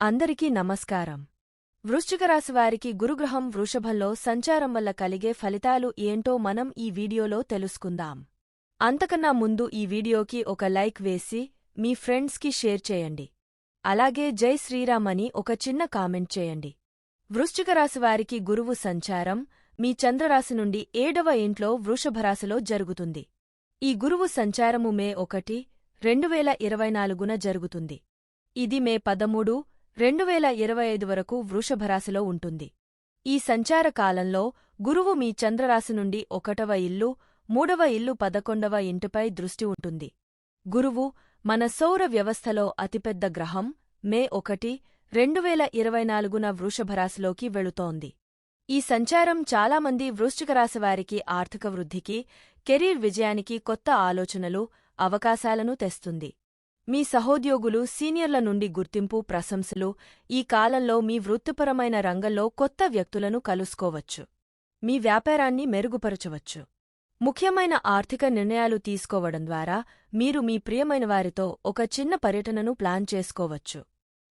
అందరికీ నమస్కారం. వృశ్చికరాశివారికి వారికి గురుగ్రహం వృషభంలో సంచారం వల్ల కలిగే ఫలితాలు ఏంటో మనం ఈ వీడియోలో తెలుసుకుందాం. అంతకన్నా ముందు ఈ వీడియోకి ఒక లైక్ వేసి మీ ఫ్రెండ్స్కి షేర్ చేయండి. అలాగే జై శ్రీరామ్ అని ఒక చిన్న కామెంట్ చేయండి. వృశ్చికరాశివారికి గురువు సంచారం మీ చంద్రరాశి నుండి ఏడవ ఇంట్లో వృషభరాశిలో జరుగుతుంది. ఈ గురువు సంచారము మే ఒకటి రెండువేల ఇరవై నాలుగున జరుగుతుంది. ఇది మే పదమూడు రెండువేల ఇరవై ఐదు వరకు వృషభరాశిలో ఉంటుంది. ఈ సంచార కాలంలో గురువు మీ చంద్రరాశి నుండి ఒకటవ ఇల్లు మూడవ ఇల్లు పదకొండవ ఇంటిపై దృష్టి ఉంటుంది. గురువు మన సౌర వ్యవస్థలో అతిపెద్ద గ్రహం మే ఒకటి రెండువేల ఇరవై నాలుగున వృషభరాశిలోకి వెళుతోంది. ఈ సంచారం చాలామంది వృశ్చికరాశివారికి ఆర్థిక వృద్ధికి కెరీర్ విజయానికి కొత్త ఆలోచనలు అవకాశాలను తెస్తుంది. మీ సహోద్యోగులు సీనియర్ల నుండి గుర్తింపు ప్రశంసలు ఈ కాలంలో మీ వృత్తిపరమైన రంగంలో కొత్త వ్యక్తులను కలుసుకోవచ్చు. మీ వ్యాపారాన్ని మెరుగుపరచవచ్చు. ముఖ్యమైన ఆర్థిక నిర్ణయాలు తీసుకోవడం ద్వారా మీరు మీ ప్రియమైన వారితో ఒక చిన్న పర్యటనను ప్లాన్ చేసుకోవచ్చు.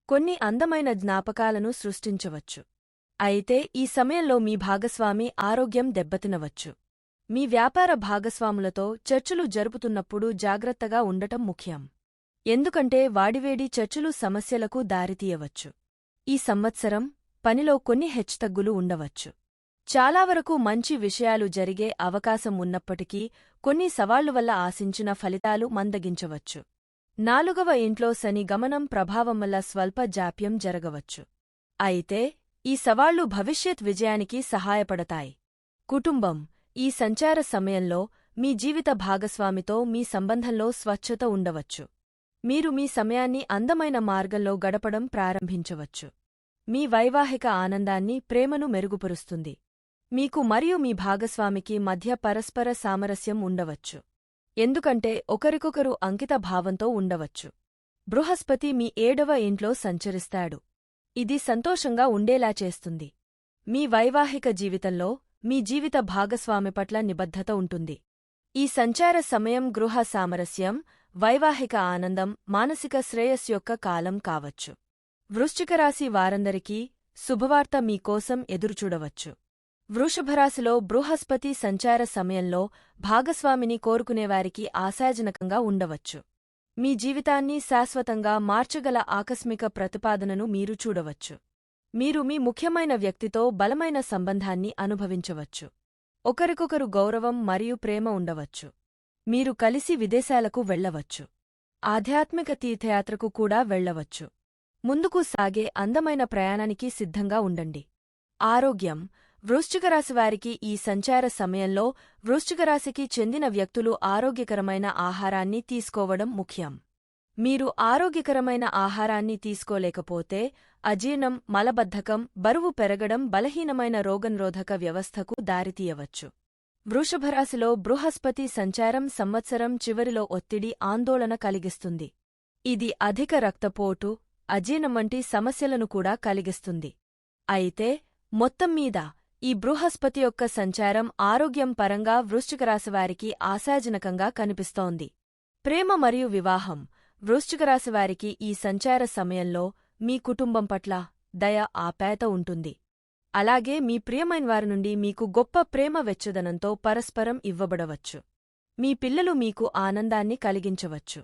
కొన్ని అందమైన జ్ఞాపకాలను సృష్టించవచ్చు. అయితే ఈ సమయంలో మీ భాగస్వామి ఆరోగ్యం దెబ్బతినవచ్చు. మీ వ్యాపార భాగస్వాములతో చర్చలు జరుపుతున్నప్పుడు జాగ్రత్తగా ఉండటం ముఖ్యం. ఎందుకంటే వాడివేడి చర్చలు సమస్యలకు దారితీయవచ్చు. ఈ సంవత్సరం పనిలో కొన్ని హెచ్చుతగ్గులు ఉండవచ్చు. చాలా వరకు మంచి విషయాలు జరిగే అవకాశం ఉన్నప్పటికీ కొన్ని సవాళ్ళు వల్ల ఆశించిన ఫలితాలు మందగించవచ్చు. నాలుగవ ఇంట్లో శని గమనం ప్రభావం వల్ల స్వల్ప జాప్యం జరగవచ్చు. అయితే ఈ సవాళ్ళు భవిష్యత్ విజయానికి సహాయపడతాయి. కుటుంబం ఈ సంచార సమయంలో మీ జీవిత భాగస్వామితో మీ సంబంధంలో స్వచ్ఛత ఉండవచ్చు. మీరు మీ సమయాన్ని అందమైన మార్గంలో గడపడం ప్రారంభించవచ్చు. మీ వైవాహిక ఆనందాన్ని ప్రేమను మెరుగుపరుస్తుంది. మీకు మరియు మీ భాగస్వామికి మధ్య పరస్పర సామరస్యం ఉండవచ్చు. ఎందుకంటే ఒకరికొకరు అంకిత భావంతో ఉండవచ్చు. బృహస్పతి మీ ఏడవ ఇంట్లో సంచరిస్తాడు. ఇది సంతోషంగా ఉండేలా చేస్తుంది. మీ వైవాహిక జీవితంలో మీ జీవిత భాగస్వామి పట్ల నిబద్ధత ఉంటుంది. ఈ సంచార సమయం గృహ సామరస్యం వైవాహిక ఆనందం మానసిక శ్రేయస్ యొక్క కాలం కావచ్చు. వృశ్చికరాశి వారందరికీ శుభవార్త మీకోసం ఎదురుచూడవచ్చు. వృషభరాశిలో బృహస్పతి సంచార సమయంలో భాగస్వామిని కోరుకునేవారికి ఆశాజనకంగా ఉండవచ్చు. మీ జీవితాన్ని శాశ్వతంగా మార్చగల ఆకస్మిక ప్రతిపాదనను మీరు చూడవచ్చు. మీరు మీ ముఖ్యమైన వ్యక్తితో బలమైన సంబంధాన్ని అనుభవించవచ్చు. ఒకరికొకరు గౌరవం మరియు ప్రేమ ఉండవచ్చు. మీరు కలిసి విదేశాలకు వెళ్ళవచ్చు ఆధ్యాత్మిక తీర్థయాత్రకు కూడా వెళ్ళవచ్చు ముందుకు సాగే అందమైన ప్రయాణానికి సిద్ధంగా ఉండండి. ఆరోగ్యం. వృశ్చికరాశివారికి ఈ సంచార సమయంలో వృశ్చికరాశికి చెందిన వ్యక్తులు ఆరోగ్యకరమైన ఆహారాన్ని తీసుకోవడం ముఖ్యం. మీరు ఆరోగ్యకరమైన ఆహారాన్ని తీసుకోలేకపోతే అజీర్ణం మలబద్ధకం బరువు పెరగడం బలహీనమైన రోగనిరోధక వ్యవస్థకు దారితీయవచ్చు. వృషభరాశిలో బృహస్పతి సంచారం సంవత్సరం చివరిలో ఒత్తిడి ఆందోళన కలిగిస్తుంది. ఇది అధిక రక్తపోటు అజీర్ణం వంటి సమస్యలను కూడా కలిగిస్తుంది. అయితే మొత్తం మీద ఈ బృహస్పతి యొక్క సంచారం ఆరోగ్యం పరంగా వృశ్చికరాశివారికి ఆశాజనకంగా కనిపిస్తోంది. ప్రేమ మరియు వివాహం. వృశ్చికరాశివారికి ఈ సంచార సమయంలో మీ కుటుంబం పట్ల దయ ఆపేత ఉంటుంది. అలాగే మీ ప్రియమైన వారి నుండి మీకు గొప్ప ప్రేమ వెచ్చదనంతో పరస్పరం ఇవ్వబడవచ్చు. మీ పిల్లలు మీకు ఆనందాన్ని కలిగించవచ్చు.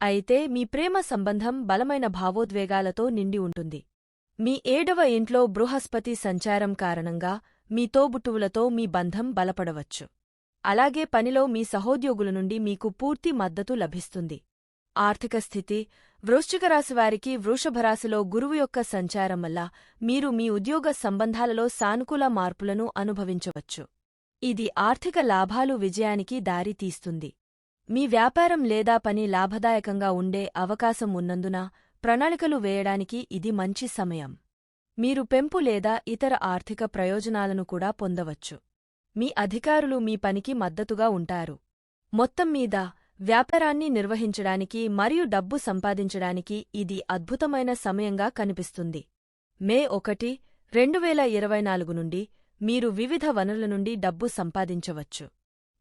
అయితే మీ ప్రేమ సంబంధం బలమైన భావోద్వేగాలతో నిండి ఉంటుంది. మీ ఏడవ ఇంట్లో బృహస్పతి సంచారం కారణంగా మీ తోబుట్టువులతో మీ బంధం బలపడవచ్చు. అలాగే పనిలో మీ సహోద్యోగుల నుండి మీకు పూర్తి మద్దతు లభిస్తుంది. ఆర్థిక స్థితి వృశ్చికరాశివారికి వృషభరాశిలో గురువు యొక్క సంచారం వల్ల మీరు మీ ఉద్యోగ సంబంధాలలో సానుకూల మార్పులను అనుభవించవచ్చు. ఇది ఆర్థిక లాభాలు విజయానికి దారితీస్తుంది మీ వ్యాపారం లేదా పని లాభదాయకంగా ఉండే అవకాశం ఉన్నందున ప్రణాళికలు వేయడానికి ఇది మంచి సమయం. మీరు పెంపు లేదా ఇతర ఆర్థిక ప్రయోజనాలను కూడా పొందవచ్చు. మీ అధికారులు మీ పనికి మద్దతుగా ఉంటారు. మొత్తం మీద వ్యాపారాన్ని నిర్వహించడానికి మరియు డబ్బు సంపాదించడానికి ఇది అద్భుతమైన సమయంగా కనిపిస్తుంది. మే ఒకటి రెండువేల ఇరవై నాలుగు నుండి మీరు వివిధ వనరుల నుండి డబ్బు సంపాదించవచ్చు.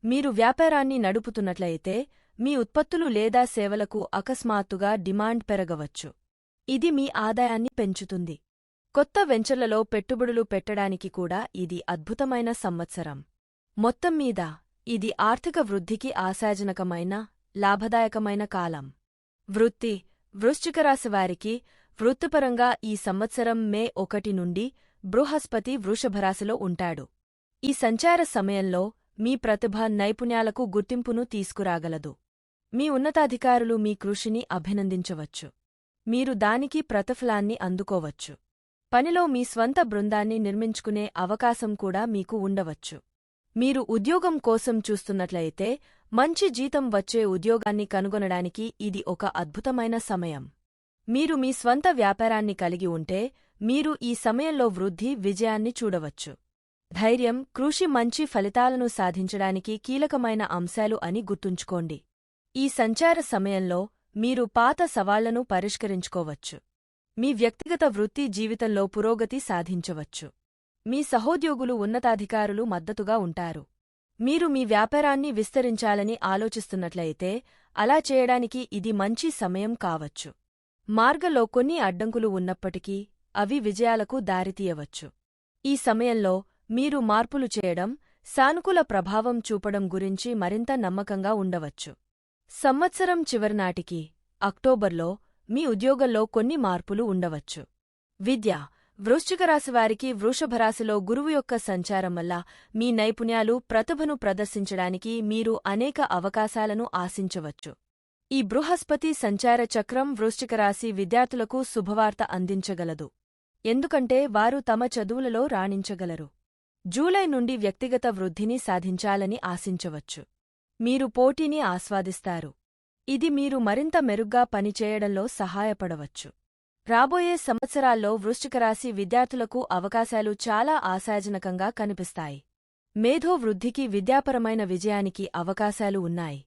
మీరు వ్యాపారాన్ని నడుపుతున్నట్లయితే మీ ఉత్పత్తులు లేదా సేవలకు అకస్మాత్తుగా డిమాండ్ పెరగవచ్చు. ఇది మీ ఆదాయాన్ని పెంచుతుంది. కొత్త వెంచర్లలో పెట్టుబడులు పెట్టడానికి కూడా ఇది అద్భుతమైన సంవత్సరం. మొత్తం మీద ఇది ఆర్థిక వృద్ధికి ఆశాజనకమైన లాభదాయకమైన కాలం. వృత్తి వృశ్చికరాశివారికి వృత్తిపరంగా ఈ సంవత్సరం మే ఒకటి నుండి బృహస్పతి వృషభరాశిలో ఉంటాడు. ఈ సంచార సమయంలో మీ ప్రతిభ నైపుణ్యాలకు గుర్తింపును తీసుకురాగలదు. మీ ఉన్నతాధికారులు మీ కృషిని అభినందించవచ్చు. మీరు దానికి ప్రతిఫలాన్ని అందుకోవచ్చు. పనిలో మీ స్వంత బృందాన్ని నిర్మించుకునే అవకాశం కూడా మీకు ఉండవచ్చు. మీరు ఉద్యోగం కోసం చూస్తున్నట్లయితే మంచి జీతం వచ్చే ఉద్యోగాన్ని కనుగొనడానికి ఇది ఒక అద్భుతమైన సమయం. మీరు మీ స్వంత వ్యాపారాన్ని కలిగి ఉంటే మీరు ఈ సమయంలో వృద్ధి విజయాన్ని చూడవచ్చు. ధైర్యం కృషి మంచి ఫలితాలను సాధించడానికి కీలకమైన అంశాలు అని గుర్తుంచుకోండి. ఈ సంచార సమయంలో మీరు పాత సవాళ్ళను పరిష్కరించుకోవచ్చు. మీ వ్యక్తిగత వృత్తి జీవితంలో పురోగతి సాధించవచ్చు. మీ సహోద్యోగులు ఉన్నతాధికారులు మద్దతుగా ఉంటారు. మీరు మీ వ్యాపారాన్ని విస్తరించాలని ఆలోచిస్తున్నట్లయితే అలా చేయడానికి ఇది మంచి సమయం కావచ్చు. మార్గంలో కొన్ని అడ్డంకులు ఉన్నప్పటికీ అవి విజయాలకు దారితీయవచ్చు. ఈ సమయంలో మీరు మార్పులు చేయడం సానుకూల ప్రభావం చూపడం గురించి మరింత నమ్మకంగా ఉండవచ్చు. సంవత్సరం చివరినాటికి అక్టోబర్లో మీ ఉద్యోగంలో కొన్ని మార్పులు ఉండవచ్చు. విద్య వృశ్చికరాశివారికి వృషభరాశిలో గురువు యొక్క సంచారం వల్ల మీ నైపుణ్యాలు ప్రతిభను ప్రదర్శించడానికి మీరు అనేక అవకాశాలను ఆశించవచ్చు. ఈ బృహస్పతి సంచార చక్రం వృశ్చికరాశి విద్యార్థులకు శుభవార్త అందించగలదు. ఎందుకంటే వారు తమ చదువులలో రాణించగలరు. జూలై నుండి వ్యక్తిగత వృద్ధిని సాధించాలని ఆశించవచ్చు. మీరు పోటీని ఆస్వాదిస్తారు. ఇది మీరు మరింత మెరుగ్గా పనిచేయడంలో సహాయపడవచ్చు. రాబోయే సంవత్సరాల్లో వృశ్చికరాశి విద్యార్థులకు అవకాశాలు చాలా ఆశాజనకంగా కనిపిస్తాయి. మేధో వృద్ధికి విద్యాపరమైన విజయానికి అవకాశాలు ఉన్నాయి.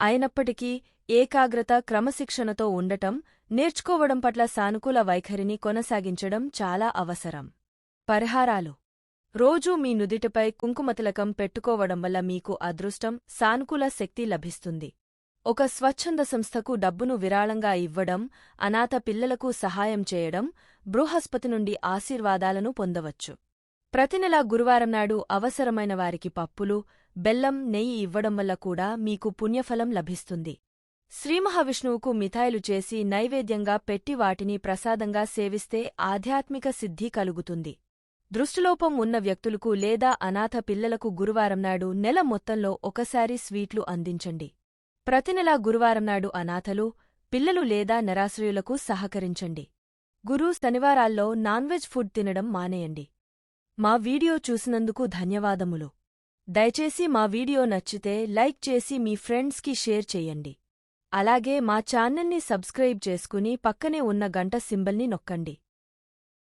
అయినప్పటికీ ఏకాగ్రత క్రమశిక్షణతో ఉండటం నేర్చుకోవడం పట్ల సానుకూల వైఖరిని కొనసాగించడం చాలా అవసరం. పరిహారాలు. రోజూ మీ నుదిటిపై కుంకుమతిలకం పెట్టుకోవడం వల్ల మీకు అదృష్టం సానుకూల శక్తి లభిస్తుంది. ఒక స్వచ్ఛంద సంస్థకు డబ్బును విరాళంగా ఇవ్వడం అనాథ పిల్లలకు సహాయం చేయడం బృహస్పతి నుండి ఆశీర్వాదాలను పొందవచ్చు. ప్రతినెలా గురువారం నాడు అవసరమైన వారికి పప్పులు బెల్లం నెయ్యి ఇవ్వడం వల్ల కూడా మీకు పుణ్యఫలం లభిస్తుంది. శ్రీమహావిష్ణువుకు మిఠాయిలు చేసి నైవేద్యంగా పెట్టి వాటిని ప్రసాదంగా సేవిస్తే ఆధ్యాత్మిక సిద్ధి కలుగుతుంది. దృష్టిలోపం ఉన్న వ్యక్తులకు లేదా అనాథ పిల్లలకు గురువారం నాడు నెల మొత్తంలో ఒకసారి స్వీట్లు అందించండి. ప్రతినెలా గురువారం నాడు అనాథలు పిల్లలు లేదా నిరాశ్రయులకు సహకరించండి. గురు శనివారాల్లో నాన్వెజ్ ఫుడ్ తినడం మానేయండి. మా వీడియో చూసినందుకు ధన్యవాదములు. దయచేసి మా వీడియో నచ్చితే లైక్ చేసి మీ ఫ్రెండ్స్కి షేర్ చెయ్యండి అలాగే మా ఛానల్ని సబ్స్క్రైబ్ చేసుకుని పక్కనే ఉన్న గంట సింబల్ని నొక్కండి.